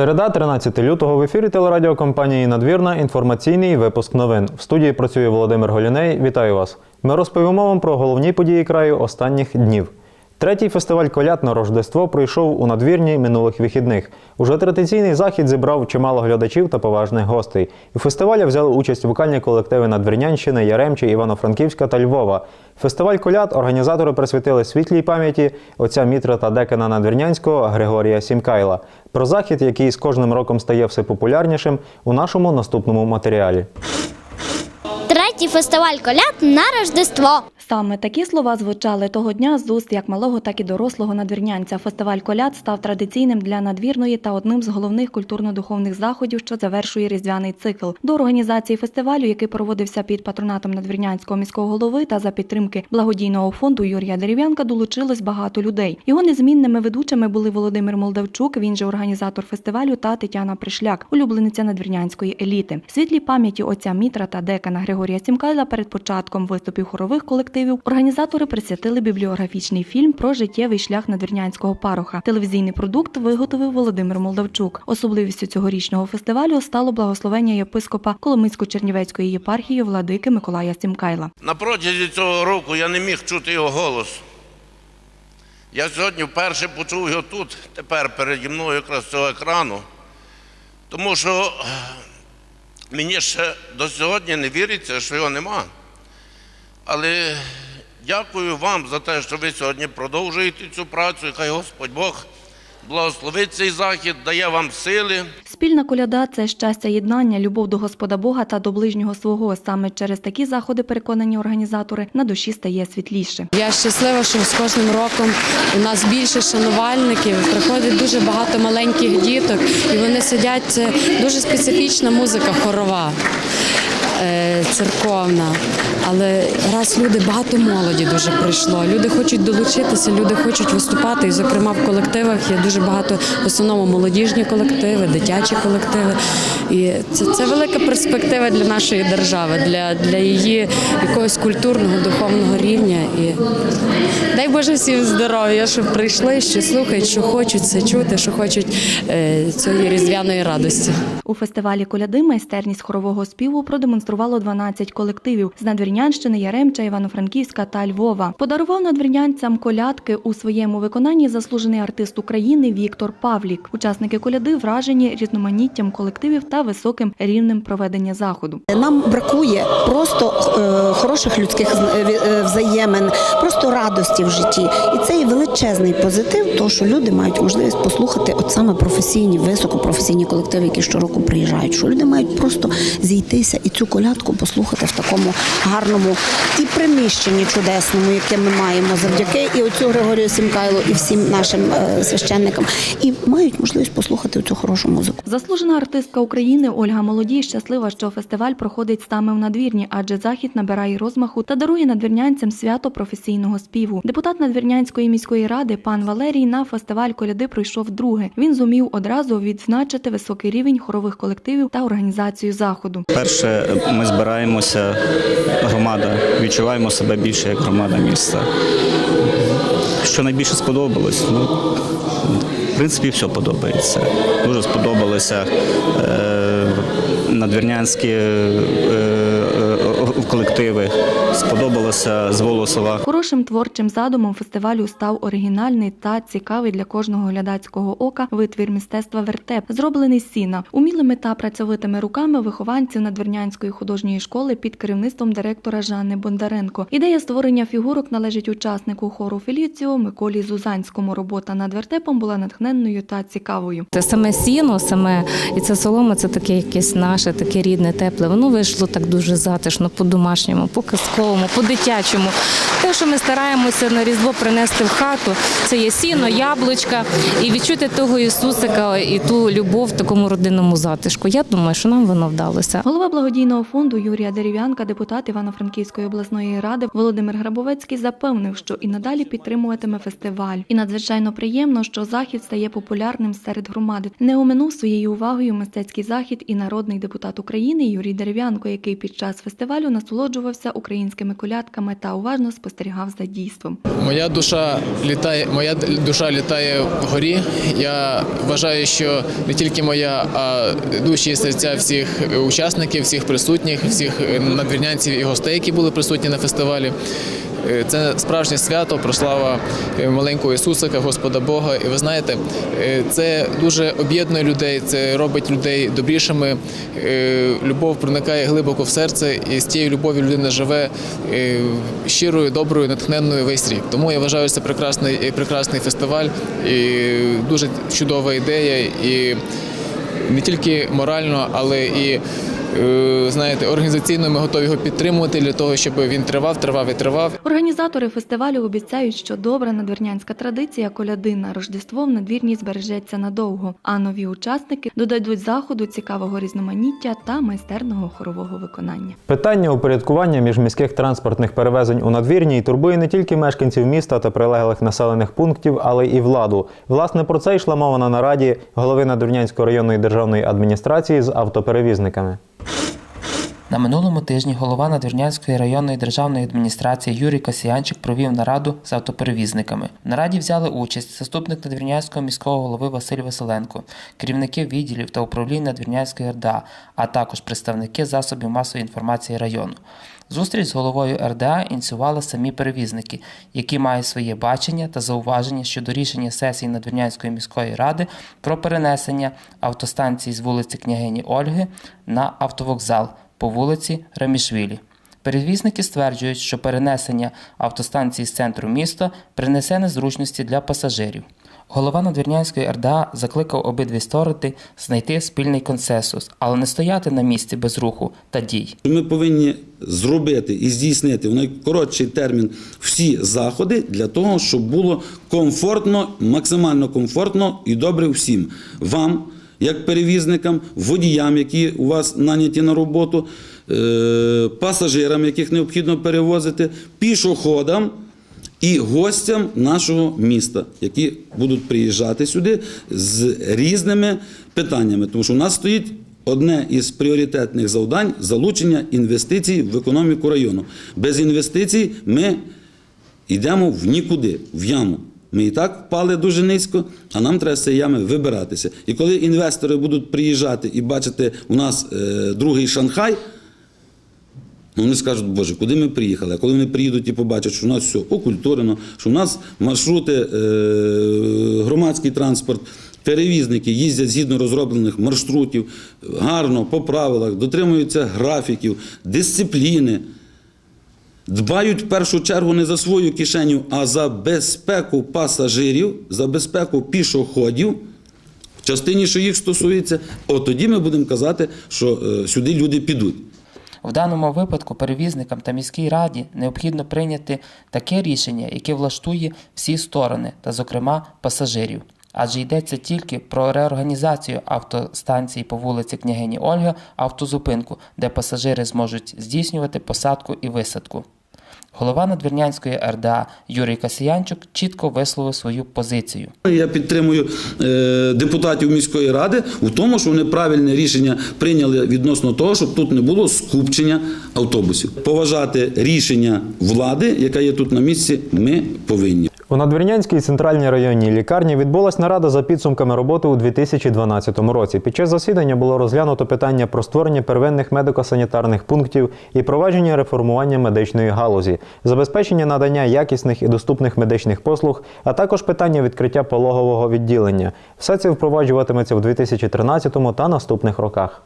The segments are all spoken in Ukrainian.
Середа, 13 лютого, в ефірі телерадіокомпанії Надвірна інформаційний випуск новин. В студії працює Володимир Голіней. Вітаю вас. Ми розповімо вам про головні події краю останніх днів. Третій фестиваль коляд на Рождество пройшов у надвірні минулих вихідних. Уже традиційний захід зібрав чимало глядачів та поважних гостей. У фестивалі взяли участь вокальні колективи Надвірнянщини, Яремчі, Івано-Франківська та Львова. Фестиваль коляд організатори присвятили світлій пам'яті отця Мітра та декана Надвірнянського Григорія Сімкайла. Про захід, який з кожним роком стає все популярнішим, у нашому наступному матеріалі. Третій фестиваль коляд на Рождество. Саме такі слова звучали того дня з уст як малого, так і дорослого надвірнянця. Фестиваль коляд став традиційним для надвірної та одним з головних культурно-духовних заходів, що завершує різдвяний цикл. До організації фестивалю, який проводився під патронатом надвірнянського міського голови та за підтримки благодійного фонду Юрія Дерев'янка, долучилось багато людей. Його незмінними ведучими були Володимир Молдавчук, він же організатор фестивалю, та Тетяна Пришляк, улюблениця надвірнянської еліти. Світлій пам'яті отця Мітра та декана Григорія Сімкайла перед початком виступів хорових колективів організатори присвятили бібліографічний фільм про життєвий шлях надвірнянського пароха. Телевізійний продукт виготовив Володимир Молдавчук. Особливістю цьогорічного фестивалю стало благословення єпископа Коломийсько-Чернівецької єпархії владики Миколая Сімкайла. На протязі цього року я не міг чути його голос. Я сьогодні вперше почув його тут, тепер переді мною якраз цього екрану. Тому що е, мені ще до сьогодні не віриться, що його нема. Але дякую вам за те, що ви сьогодні продовжуєте цю працю, і хай Господь Бог благословить цей захід, дає вам сили. Спільна коляда це щастя єднання, любов до Господа Бога та до ближнього свого. Саме через такі заходи, переконані організатори, на душі стає світліше. Я щаслива, що з кожним роком у нас більше шанувальників. Приходить дуже багато маленьких діток, і вони сидять. Це дуже специфічна музика хорова. Е, Церковна, але раз люди багато молоді дуже прийшло. Люди хочуть долучитися, люди хочуть виступати. І, зокрема, в колективах є дуже багато в основному молодіжні колективи, дитячі колективи. І це, це велика перспектива для нашої держави, для, для її якогось культурного, духовного рівня. І дай Боже всім здоров'я, щоб прийшли, що слухають, що хочуть це чути, що хочуть е, цієї різдвяної радості. У фестивалі коляди майстерність хорового співу продемонструвало 12 колективів з Надвірнянщини, Яремча, Івано-Франківська та Львова. Подарував надвірнянцям колядки у своєму виконанні заслужений артист України Віктор Павлік. Учасники коляди вражені різноманіттям колективів та високим рівнем проведення заходу. Нам бракує просто е, хороших людських е, е, взаємин, просто радості в житті. І це є величезний позитив, тому що люди мають можливість послухати от саме професійні, високопрофесійні колективи, які щороку приїжджають. Що люди мають просто зійтися і цю колядку послухати в такому гарному і приміщенні чудесному, яке ми маємо завдяки і оцю Григорію Сімкайлу, і всім нашим е, священникам, і мають можливість послухати цю хорошу музику. Заслужена артистка України Ольга Молодій щаслива, що фестиваль проходить саме в надвірні, адже захід набирає розмаху та дарує надвірнянцям свято професійного співу. Депутат надвірнянської міської ради пан Валерій на фестиваль коляди пройшов друге. Він зумів одразу відзначити високий рівень хорових колективів та організацію заходу. Перше, ми збираємося, громада, відчуваємо себе більше як громада міста. Що найбільше сподобалось? Ну, в принципі, все подобається. Дуже сподобалися е, надвірнянські е, е, колективи, сподобалося з Волосова. Хорошим творчим задумом фестивалю став оригінальний та цікавий для кожного глядацького ока витвір мистецтва вертеп, зроблений з сіна, умілими та працьовитими руками вихованців надвірнянської художньої школи під керівництвом директора Жанни Бондаренко. Ідея створення фігурок належить учаснику хору Феліціо Миколі Зузанському. Робота над вертепом була натхненною та цікавою. Це саме сіно, саме і це солома, це таке якесь наше, таке рідне, тепле. Воно вийшло так дуже затишно, по-домашньому, по-казковому, по-дитячому. Що ми стараємося на різдво принести в хату, це є сіно, яблучка, і відчути того Ісусика і ту любов в такому родинному затишку. Я думаю, що нам воно вдалося. Голова благодійного фонду Юрія Дерев'янка, депутат Івано-Франківської обласної ради Володимир Грабовецький запевнив, що і надалі підтримуватиме фестиваль. І надзвичайно приємно, що захід стає популярним серед громади. Не оминув своєю увагою мистецький захід і народний депутат України Юрій Дерев'янко, який під час фестивалю насолоджувався українськими колядками та уважно спостерігав спостерігав за дійством. Моя душа літає, моя душа літає вгорі. Я вважаю, що не тільки моя, а душі і серця всіх учасників, всіх присутніх, всіх надвірнянців і гостей, які були присутні на фестивалі. Е, Це справжнє свято, прослава е, маленького Ісусика, Господа Бога. І ви знаєте, е, це дуже об'єднує людей, це робить людей добрішими. Любов проникає глибоко в серце, і з тією любов'ю людина живе щирою, доброю, натхненною весь рік. Тому я вважаю, що це прекрасний, прекрасний фестиваль і дуже чудова ідея. І не тільки морально, але і знаєте, організаційно ми готові його підтримувати для того, щоб він тривав, тривав і тривав. Організатори фестивалю обіцяють, що добра надвірнянська традиція коляди на Рождество в надвірні збережеться надовго, а нові учасники додадуть заходу цікавого різноманіття та майстерного хорового виконання. Питання упорядкування міжміських транспортних перевезень у надвірній турбує не тільки мешканців міста та прилеглих населених пунктів, але і владу. Власне, про це йшла мова на нараді голови Надвірнянської районної державної адміністрації з автоперевізниками. На минулому тижні голова Надвірнянської районної державної адміністрації Юрій Касіянчик провів нараду з автоперевізниками. В нараді взяли участь заступник Надвірнянського міського голови Василь Василенко, керівники відділів та управлінь Надвірнянської РДА, а також представники засобів масової інформації району. Зустріч з головою РДА ініціювали самі перевізники, які мають своє бачення та зауваження щодо рішення сесії Надвірнянської міської ради про перенесення автостанції з вулиці Княгині Ольги на автовокзал по вулиці Рамішвілі. Перевізники стверджують, що перенесення автостанції з центру міста принесе незручності для пасажирів. Голова Надвірнянської РДА закликав обидві сторони знайти спільний консенсус, але не стояти на місці без руху та дій. Ми повинні зробити і здійснити в найкоротший термін всі заходи для того, щоб було комфортно, максимально комфортно і добре всім вам, як перевізникам, водіям, які у вас наняті на роботу, е, пасажирам, яких необхідно перевозити, пішоходам. І гостям нашого міста, які будуть приїжджати сюди з різними питаннями, тому що у нас стоїть одне із пріоритетних завдань залучення інвестицій в економіку району. Без інвестицій ми йдемо в нікуди, в яму. Ми і так впали дуже низько, а нам треба з цієї ями вибиратися. І коли інвестори будуть приїжджати і бачити у нас е, другий Шанхай. Ну, вони скажуть, Боже, куди ми приїхали? А коли вони приїдуть і побачать, що у нас все окультурено, що у нас маршрути, е, громадський транспорт, перевізники їздять згідно розроблених маршрутів, гарно, по правилах, дотримуються графіків, дисципліни. Дбають в першу чергу не за свою кишеню, а за безпеку пасажирів, за безпеку пішоходів. В частині, що їх стосується, от тоді ми будемо казати, що е, сюди люди підуть. В даному випадку перевізникам та міській раді необхідно прийняти таке рішення, яке влаштує всі сторони, та, зокрема, пасажирів. Адже йдеться тільки про реорганізацію автостанції по вулиці Княгині Ольга, автозупинку, де пасажири зможуть здійснювати посадку і висадку. Голова Надвірнянської РДА Юрій Касіянчук чітко висловив свою позицію. Я підтримую е, депутатів міської ради у тому, що вони правильне рішення прийняли відносно того, щоб тут не було скупчення автобусів. Поважати рішення влади, яка є тут на місці, ми повинні. У Надвірнянській центральній районній лікарні відбулась нарада за підсумками роботи у 2012 році. Під час засідання було розглянуто питання про створення первинних медико-санітарних пунктів і провадження реформування медичної галузі, забезпечення надання якісних і доступних медичних послуг, а також питання відкриття пологового відділення. Все це впроваджуватиметься в 2013 та наступних роках.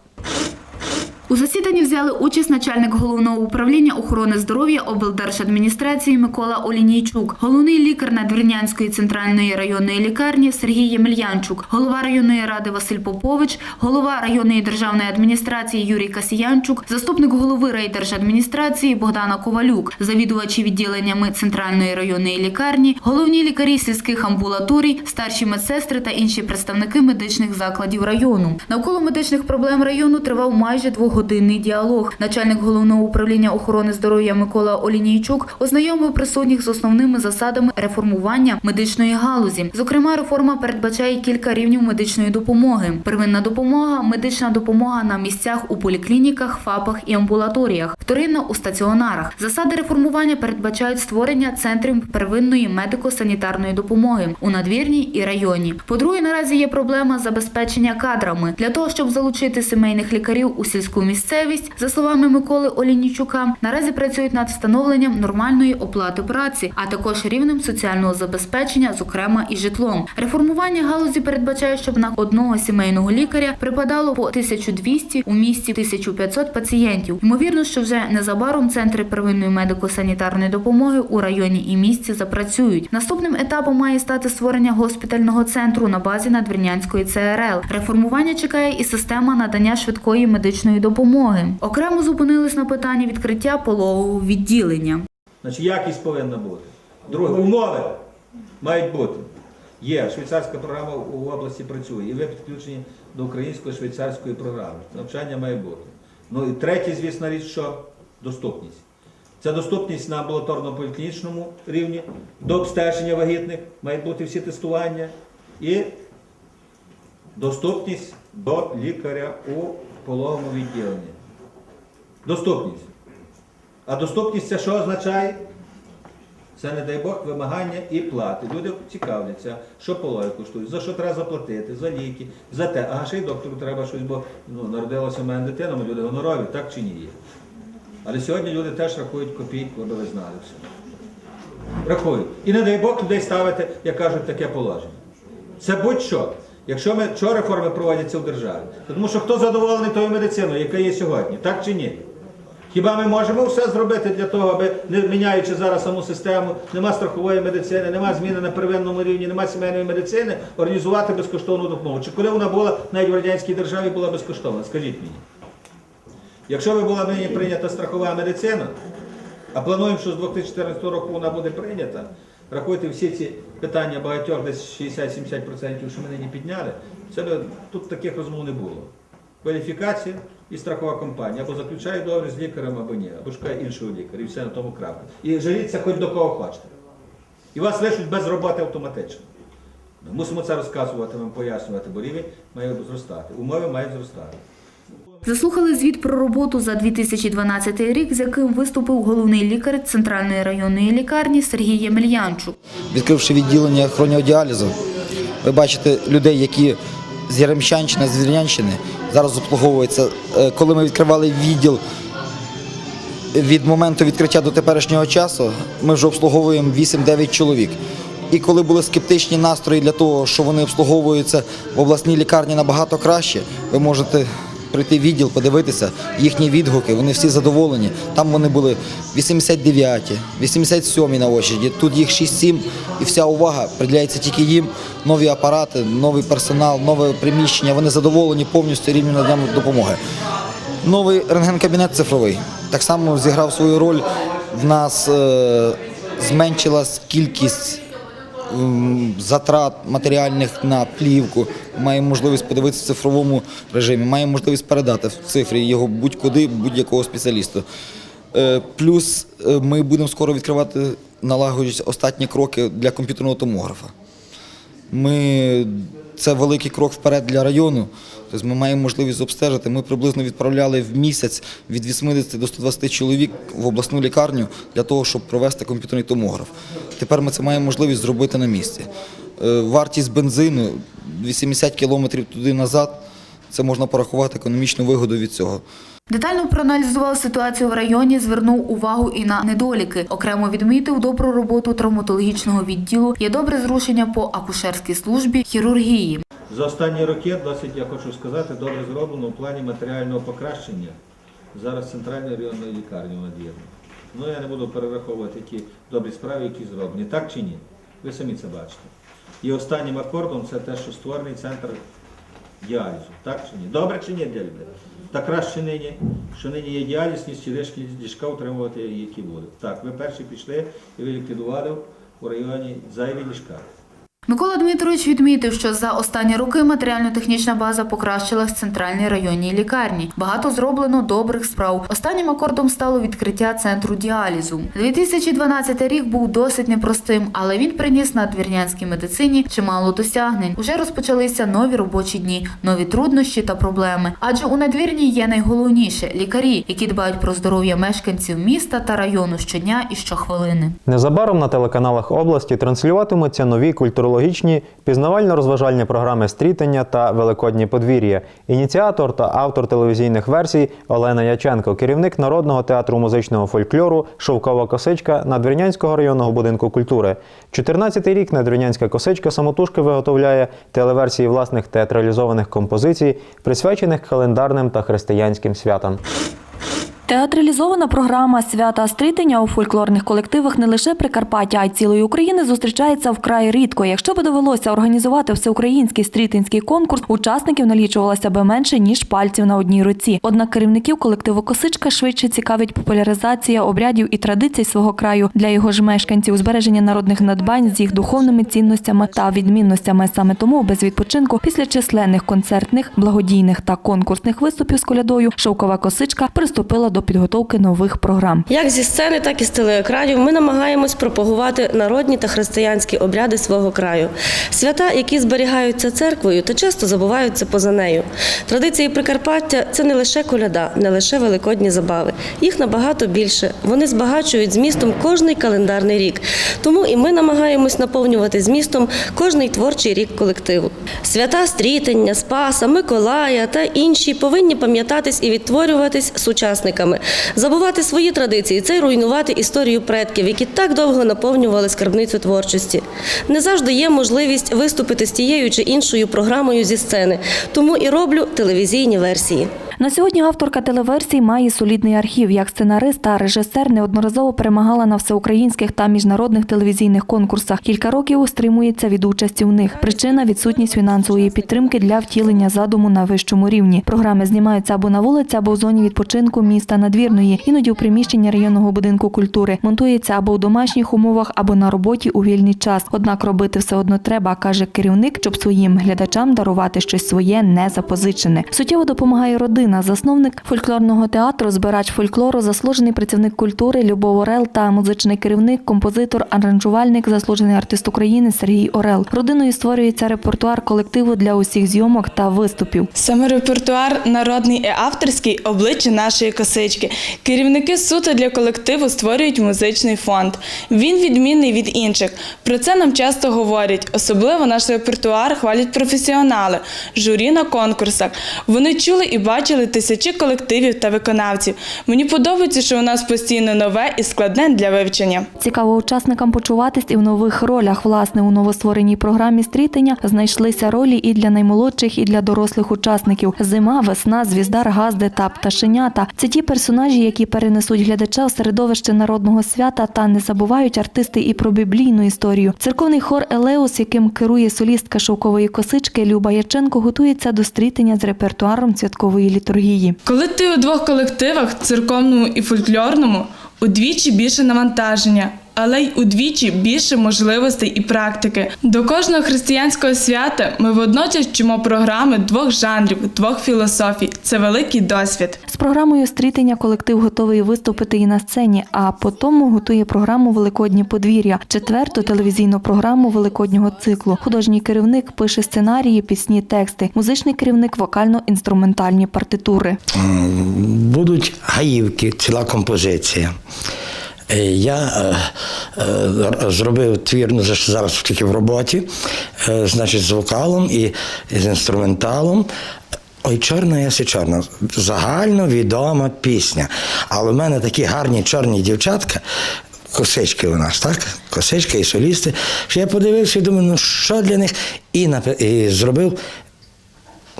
У засіданні взяли участь начальник головного управління охорони здоров'я облдержадміністрації Микола Олінійчук, головний лікар Надвірнянської центральної районної лікарні Сергій Ємельянчук, голова районної ради Василь Попович, голова районної державної адміністрації Юрій Касіянчук, заступник голови райдержадміністрації Богдана Ковалюк, завідувачі відділеннями центральної районної лікарні, головні лікарі сільських амбулаторій, старші медсестри та інші представники медичних закладів району. Навколо медичних проблем району тривав майже двох годинний діалог. Начальник головного управління охорони здоров'я Микола Олінійчук ознайомив присутніх з основними засадами реформування медичної галузі. Зокрема, реформа передбачає кілька рівнів медичної допомоги: первинна допомога, медична допомога на місцях у поліклініках, ФАПах і амбулаторіях, вторинна у стаціонарах. Засади реформування передбачають створення центрів первинної медико-санітарної допомоги у надвірній і районі. По-друге, наразі є проблема забезпечення кадрами для того, щоб залучити сімейних лікарів у сільську місцевість. За словами Миколи Олінічука, наразі працюють над встановленням нормальної оплати праці, а також рівнем соціального забезпечення, зокрема і житлом. Реформування галузі передбачає, щоб на одного сімейного лікаря припадало по 1200, у місті 1500 пацієнтів. Ймовірно, що вже незабаром центри первинної медико-санітарної допомоги у районі і місті запрацюють. Наступним етапом має стати створення госпітального центру на базі Надвірнянської ЦРЛ. Реформування чекає і система надання швидкої медичної допомоги. Окремо зупинились на питанні відкриття пологового відділення. Значить, якість повинна бути. Друге, умови мають бути. Є, швейцарська програма у області працює, і ви підключені до української швейцарської програми. Навчання має бути. Ну і третє, звісно, річ, що доступність. Це доступність на амбулаторно-поліклінічному рівні, до обстеження вагітних, мають бути всі тестування і доступність до лікаря у пологовому відділенні. Доступність. А доступність це що означає? Це, не дай Бог, вимагання і плати. Люди цікавляться, що пологи коштують, за що треба заплатити, за ліки, за те. А ще й доктору треба щось, бо ну, народилася в мене дитина, люди гонорові, так чи ні є. Але сьогодні люди теж рахують копійку, аби ви знали все. Рахують. І не дай Бог людей ставити, як кажуть, таке положення. Це будь-що. Якщо ми що реформи проводяться в державі, тому що хто задоволений тою медициною, яка є сьогодні, так чи ні? Хіба ми можемо все зробити для того, аби не міняючи зараз саму систему, нема страхової медицини, нема зміни на первинному рівні, нема сімейної медицини, організувати безкоштовну допомогу? Чи коли вона була навіть в радянській державі була безкоштовна? Скажіть мені. Якщо би була нині прийнята страхова медицина, а плануємо, що з 2014 року вона буде прийнята, рахуйте всі ці питання багатьох, десь 60-70%, що ми нині підняли, це тут таких розмов не було. Кваліфікація і страхова компанія. Або заключає договір з лікарем, або ні, або шукає іншого лікаря, і все на тому крапка. І жаліться хоч до кого хочете. І вас лишуть без роботи автоматично. Ми мусимо це розказувати, вам пояснювати, бо рівень має зростати. Умови мають зростати. Заслухали звіт про роботу за 2012 рік, з яким виступив головний лікар Центральної районної лікарні Сергій Ємельянчук. відкривши відділення хроніодіалізу, ви бачите людей, які з Яремчанщини, з Вірнянщини зараз обслуговуються. Е, Коли ми відкривали відділ від моменту відкриття до теперішнього часу, ми вже обслуговуємо 8-9 чоловік. І коли були скептичні настрої для того, що вони обслуговуються в обласній лікарні набагато краще, ви можете прийти в відділ, подивитися їхні відгуки. Вони всі задоволені. Там вони були 89-ті, 87-ті на очереді. Тут їх 6-7 і вся увага приділяється тільки їм. Нові апарати, новий персонал, нове приміщення. Вони задоволені повністю рівнем надання допомоги. Новий рентген-кабінет цифровий так само зіграв свою роль. В нас е, зменшилась кількість затрат матеріальних на плівку. Маємо можливість подивитися в цифровому режимі, маємо можливість передати в цифрі його будь-куди, будь-якого спеціаліста. Е, Плюс е, ми будемо скоро відкривати, налагоджуються останні кроки для комп'ютерного томографа. Ми, це великий крок вперед для району. Тобто ми маємо можливість обстежити. Ми приблизно відправляли в місяць від 80 до 120 чоловік в обласну лікарню для того, щоб провести комп'ютерний томограф. Тепер ми це маємо можливість зробити на місці. Е, Вартість бензину 80 кілометрів туди-назад. Це можна порахувати економічну вигоду від цього. Детально проаналізував ситуацію в районі, звернув увагу і на недоліки. Окремо відмітив добру роботу травматологічного відділу, є добре зрушення по акушерській службі, хірургії. За останні роки досить, я хочу сказати, добре зроблено в плані матеріального покращення зараз центральної районної лікарні надвірно. Ну я не буду перераховувати ті добрі справи, які зроблені. Так чи ні? Ви самі це бачите. І останнім акордом це те, що створений центр діалізу. Так чи ні? Добре чи ні для людей? Та краще нині, що нині є діяльність, чи лишні ліжка утримувати, які будуть. Так, ви перші пішли і ви ліквідували у районі зайві ліжка. Микола Дмитрович відмітив, що за останні роки матеріально-технічна база покращилась в центральній районній лікарні. Багато зроблено добрих справ. Останнім акордом стало відкриття центру діалізу. 2012 рік був досить непростим, але він приніс надвірнянській медицині чимало досягнень. Уже розпочалися нові робочі дні, нові труднощі та проблеми. Адже у надвірні є найголовніше лікарі, які дбають про здоров'я мешканців міста та району щодня і щохвилини. Незабаром на телеканалах області транслюватимуться нові культурологічні пізнавально-розважальні програми стрітення та великодні подвір'я. Ініціатор та автор телевізійних версій Олена Яченко, керівник народного театру музичного фольклору Шовкова косичка Надвірнянського районного будинку культури. 14-й рік Надвірнянська косичка самотужки виготовляє телеверсії власних театралізованих композицій, присвячених календарним та християнським святам. Театралізована програма свята стрітення у фольклорних колективах не лише Прикарпаття, а й цілої України зустрічається вкрай рідко. Якщо би довелося організувати всеукраїнський стрітинський конкурс, учасників налічувалося би менше ніж пальців на одній руці. Однак керівників колективу Косичка швидше цікавить популяризація обрядів і традицій свого краю для його ж мешканців, збереження народних надбань з їх духовними цінностями та відмінностями. Саме тому без відпочинку після численних концертних, благодійних та конкурсних виступів з колядою Шовкова косичка приступила до підготовки нових програм. Як зі сцени, так і з телеекранів ми намагаємось пропагувати народні та християнські обряди свого краю, свята, які зберігаються церквою та часто забуваються поза нею. Традиції Прикарпаття це не лише коляда, не лише великодні забави. Їх набагато більше. Вони збагачують змістом кожний календарний рік. Тому і ми намагаємось наповнювати змістом кожний творчий рік колективу. Свята Стрітення, Спаса, Миколая та інші повинні пам'ятатись і відтворюватись сучасниками, забувати свої традиції це й руйнувати історію предків, які так довго наповнювали скарбницю творчості. Не завжди є можливість виступити з тією чи іншою програмою зі сцени, тому і роблю телевізійні версії. На сьогодні авторка телеверсій має солідний архів. Як сценарист та режисер неодноразово перемагала на всеукраїнських та міжнародних телевізійних конкурсах. Кілька років стримується від участі в них. Причина відсутність фінансової підтримки для втілення задуму на вищому рівні. Програми знімаються або на вулиці, або в зоні відпочинку міста Надвірної, іноді у приміщенні районного будинку культури. Монтується або в домашніх умовах, або на роботі у вільний час. Однак робити все одно треба, каже керівник, щоб своїм глядачам дарувати щось своє не запозичене. Суттєво допомагає родина, засновник фольклорного театру, збирач фольклору, заслужений працівник культури Любов Орел та музичний керівник, композитор, аранжувальник, заслужений артист України Сергій Орел. Родиною створюється репертуар колективу для усіх зйомок та виступів. Саме репертуар народний і авторський обличчя нашої косички. Керівники суто для колективу створюють музичний фонд. Він відмінний від інших. Про це нам часто говорять. Особливо наш репертуар хвалять професіонали, журі на конкурсах. Вони чули і бачили тисячі колективів та виконавців. Мені подобається, що у нас постійно нове і складне для вивчення. Цікаво учасникам почуватись і в нових ролях. Власне, у новоствореній програмі стрітення знайшлися ролі і для наймолодших, і для дорослих учасників. Зима, весна, звіздар, газди та пташенята. Це ті персонажі, які перенесуть глядача в середовище народного свята та не забувають артисти і про біблійну історію. Церковний хор Елеус, яким керує солістка шовкової косички Люба Яченко, готується до стрітення з репертуаром святкової літургії. Коли ти у двох колективах, церковному і фольклорному, удвічі більше навантаження. Але й удвічі більше можливостей і практики. До кожного християнського свята ми водночас вчимо програми двох жанрів, двох філософій. Це великий досвід. З програмою стрітення колектив готовий виступити і на сцені, а потім готує програму Великодні подвір'я, четверту телевізійну програму великоднього циклу. Художній керівник пише сценарії, пісні, тексти. Музичний керівник вокально-інструментальні партитури. Будуть гаївки, ціла композиція. Е, Я е, е, зробив твір, ну вже зараз тільки в роботі, значить, з вокалом і з інструменталом. Ой, чорна яси чорна. Загально відома пісня. Але в мене такі гарні чорні дівчатка. Косички у нас, так? Косички і солісти. Що я подивився і думаю, ну що для них? І, напи- і зробив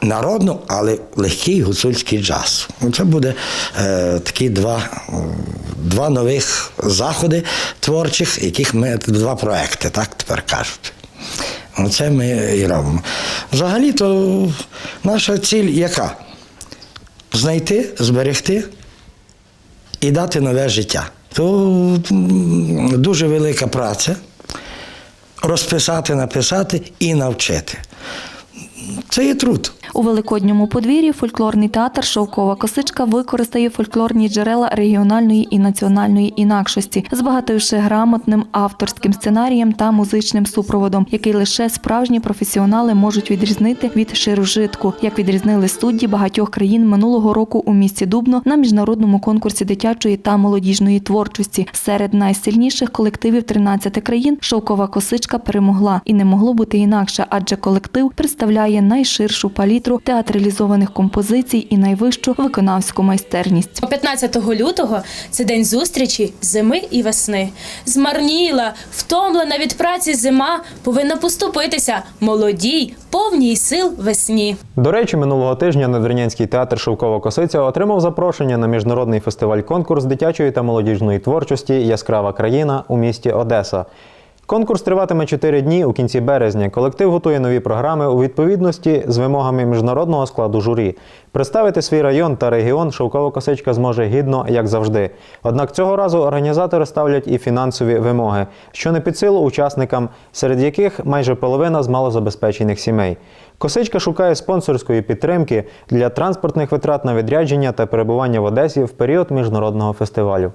народну, але легкий гуцульський джаз. Це буде е, такі два, два нових заходи творчих, яких ми два проекти, так тепер кажуть. Оце ми і робимо. Взагалі, то наша ціль яка? Знайти, зберегти і дати нове життя. То дуже велика праця. розписати, написати і навчити. Це є труд. У великодньому подвір'ї фольклорний театр Шовкова косичка використає фольклорні джерела регіональної і національної інакшості, збагативши грамотним авторським сценарієм та музичним супроводом, який лише справжні професіонали можуть відрізнити від широжитку, як відрізнили судді багатьох країн минулого року у місті Дубно на міжнародному конкурсі дитячої та молодіжної творчості. Серед найсильніших колективів 13 країн Шовкова косичка перемогла, і не могло бути інакше, адже колектив представляє найширшу палітру театралізованих композицій і найвищу виконавську майстерність. 15 лютого це день зустрічі зими і весни. Змарніла, втомлена від праці зима повинна поступитися молодій, повній сил весні. До речі, минулого тижня Надвірнянський театр Шовкова Косиця отримав запрошення на міжнародний фестиваль-конкурс дитячої та молодіжної творчості Яскрава країна у місті Одеса. Конкурс триватиме 4 дні у кінці березня. Колектив готує нові програми у відповідності з вимогами міжнародного складу журі. Представити свій район та регіон Шовкова Косичка зможе гідно, як завжди. Однак цього разу організатори ставлять і фінансові вимоги, що не під силу учасникам, серед яких майже половина з малозабезпечених сімей. Косичка шукає спонсорської підтримки для транспортних витрат на відрядження та перебування в Одесі в період міжнародного фестивалю.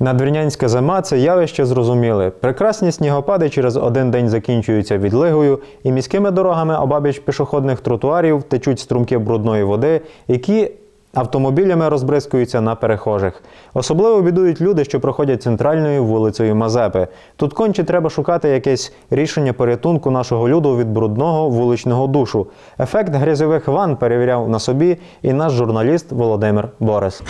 Надвірнянська зима це явище зрозуміле. Прекрасні снігопади через один день закінчуються відлигою, і міськими дорогами обабіч пішохідних тротуарів течуть струмки брудної води, які автомобілями розбризкуються на перехожих. Особливо бідують люди, що проходять центральною вулицею Мазепи. Тут конче треба шукати якесь рішення порятунку нашого люду від брудного вуличного душу. Ефект грязьових ван перевіряв на собі і наш журналіст Володимир Борис.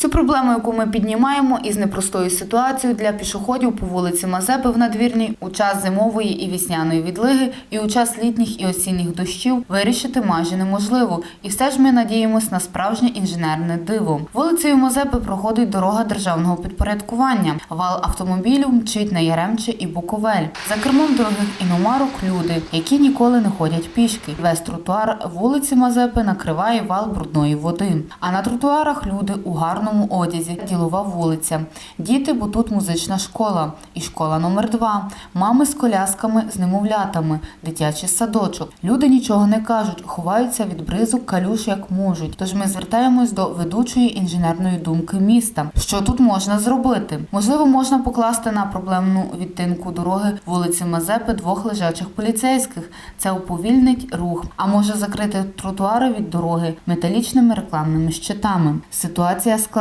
Цю проблему, яку ми піднімаємо із непростою ситуацією для пішоходів по вулиці Мазепи в надвірній у час зимової і вісняної відлиги, і у час літніх і осінніх дощів вирішити майже неможливо. І все ж ми надіємось на справжнє інженерне диво. Вулицею Мазепи проходить дорога державного підпорядкування. Вал автомобілів мчить на Яремче і Буковель. За кермом дорогих іномарок люди, які ніколи не ходять пішки. Весь тротуар вулиці Мазепи накриває вал брудної води. А на тротуарах люди у гарному одязі, ділова вулиця. Діти, бо тут музична школа. І школа номер два. Мами з колясками, з немовлятами, дитячий садочок. Люди нічого не кажуть, ховаються від бризу калюш як можуть. Тож ми звертаємось до ведучої інженерної думки міста. Що тут можна зробити? Можливо, можна покласти на проблемну відтинку дороги вулиці Мазепи двох лежачих поліцейських. Це уповільнить рух. А може закрити тротуари від дороги металічними рекламними щитами. Ситуація складна.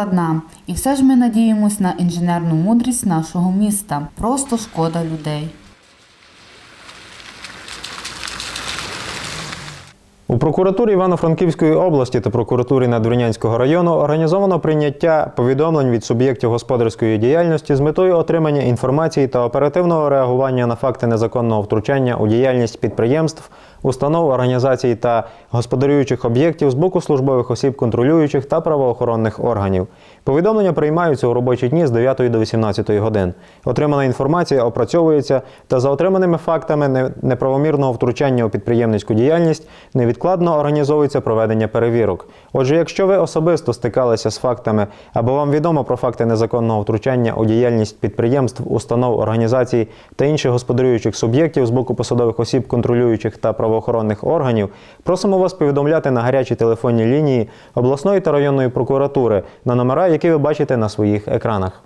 І все ж ми надіємось на інженерну мудрість нашого міста. Просто шкода людей. У прокуратурі Івано-Франківської області та прокуратурі Надвірнянського району організовано прийняття повідомлень від суб'єктів господарської діяльності з метою отримання інформації та оперативного реагування на факти незаконного втручання у діяльність підприємств, установ, організацій та господарюючих об'єктів з боку службових осіб контролюючих та правоохоронних органів. Повідомлення приймаються у робочі дні з 9 до 18 годин. Отримана інформація опрацьовується та за отриманими фактами неправомірного втручання у підприємницьку діяльність невідкладно організовується проведення перевірок. Отже, якщо ви особисто стикалися з фактами або вам відомо про факти незаконного втручання у діяльність підприємств, установ, організацій та інших господарюючих суб'єктів з боку посадових осіб, контролюючих та правоохоронних органів, просимо вас повідомляти на гарячі телефонні лінії обласної та районної прокуратури на номера, які ви бачите на своїх екранах.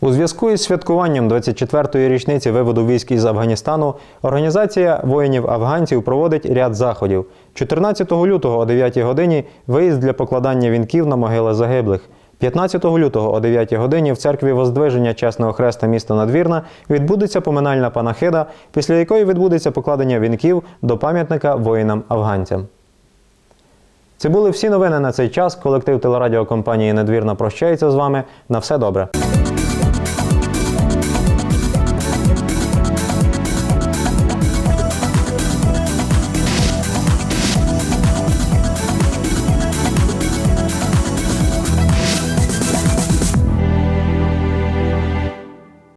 У зв'язку із святкуванням 24-ї річниці виводу військ із Афганістану організація воїнів-афганців проводить ряд заходів. 14 лютого о 9 годині виїзд для покладання вінків на могили загиблих. 15 лютого о 9 годині в церкві Воздвиження Чесного Хреста міста Надвірна відбудеться поминальна панахида, після якої відбудеться покладення вінків до пам'ятника воїнам-афганцям. Це були всі новини на цей час. Колектив телерадіокомпанії Надвірна прощається з вами. На все добре.